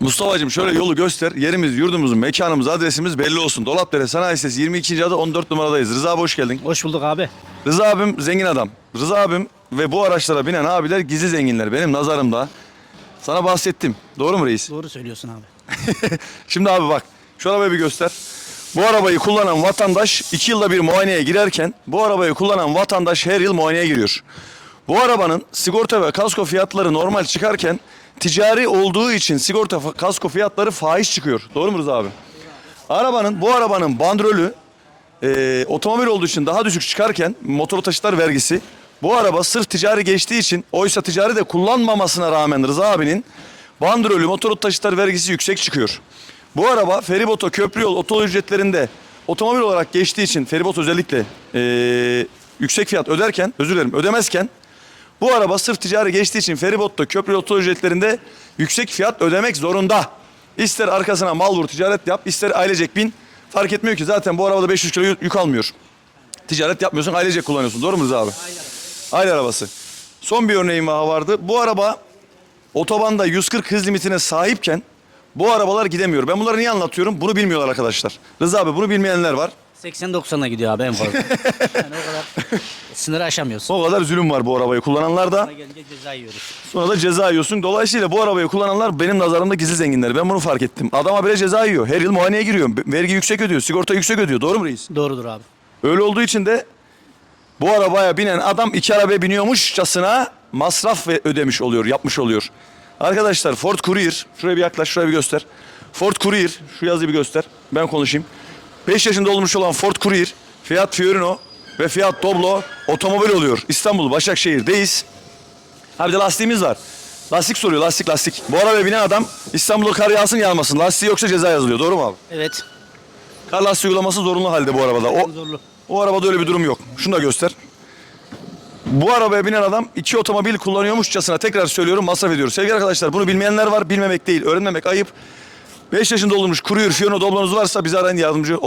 Mustafa'cığım şöyle yolu göster. Yerimiz, yurdumuzun, mekanımız, adresimiz belli olsun. Dolapdere Sanayi Sitesi 22. adı 14 numaradayız. Rıza abi hoş geldin. Hoş bulduk abi. Rıza abim zengin adam. Rıza abim ve bu araçlara binen abiler gizli zenginler. Benim nazarımda. Sana bahsettim. Doğru mu reis? Doğru söylüyorsun abi. Şimdi abi bak. Şu arabayı bir göster. Bu arabayı kullanan vatandaş 2 yılda bir muayeneye girerken bu arabayı kullanan vatandaş her yıl muayeneye giriyor. Bu arabanın sigorta ve kasko fiyatları normal çıkarken ticari olduğu için sigorta kasko fiyatları fahiş çıkıyor. Doğru mu Rıza abi? Arabanın bu arabanın bandrolü e, otomobil olduğu için daha düşük çıkarken motor taşıtlar vergisi bu araba sırf ticari geçtiği için oysa ticari de kullanmamasına rağmen Rıza abinin bandrolü motor taşıtlar vergisi yüksek çıkıyor. Bu araba feriboto, köprü yol, otol ücretlerinde otomobil olarak geçtiği için feribot özellikle e, yüksek fiyat öderken, özür dilerim ödemezken bu araba sırf ticari geçtiği için feribotta, köprü otol ücretlerinde yüksek fiyat ödemek zorunda. İster arkasına mal vur ticaret yap, ister ailecek bin fark etmiyor ki zaten bu arabada 500 kilo yük- yük almıyor. Ticaret yapmıyorsun, ailecek kullanıyorsun. Doğru mu Rıza abi? Aile arabası. Son bir örneğim daha vardı. Bu araba otobanda 140 hız limitine sahipken bu arabalar gidemiyor. Ben bunları niye anlatıyorum? Bunu bilmiyorlar arkadaşlar. Rıza abi bunu bilmeyenler var. 80-90'a gidiyor abi en fazla. yani o kadar sınırı aşamıyorsun. O kadar zulüm var bu arabayı kullananlarda. Sonra gelince ceza yiyoruz. Sonra da ceza yiyorsun. Dolayısıyla bu arabayı kullananlar benim nazarımda gizli zenginler. Ben bunu fark ettim. Adam bile ceza yiyor. Her yıl muayeneye giriyor. Vergi yüksek ödüyor. Sigorta yüksek ödüyor. Doğru mu reis? Doğrudur abi. Öyle olduğu için de bu arabaya binen adam iki arabaya biniyormuşçasına masraf ve ödemiş oluyor, yapmış oluyor. Arkadaşlar Ford Courier, şuraya bir yaklaş, şuraya bir göster. Ford Courier, şu yazıyı bir göster. Ben konuşayım. 5 yaşında olmuş olan Ford Courier, Fiat Fiorino ve Fiat Doblo otomobil oluyor. İstanbul, Başakşehir'deyiz. Ha bir de lastiğimiz var. Lastik soruyor, lastik lastik. Bu arabaya binen adam İstanbul'a kar yağsın yağmasın. Lastiği yoksa ceza yazılıyor. Doğru mu abi? Evet. Kar lastiği uygulaması zorunlu halde bu arabada. O, Zorlu. o arabada öyle bir durum yok. Şunu da göster. Bu arabaya binen adam iki otomobil kullanıyormuşçasına tekrar söylüyorum masraf ediyor. Sevgili arkadaşlar bunu bilmeyenler var. Bilmemek değil, öğrenmemek ayıp. 5 yaşında olmuş kuruyor, Fiona Doblo'nuz varsa bize arayın yardımcı olalım.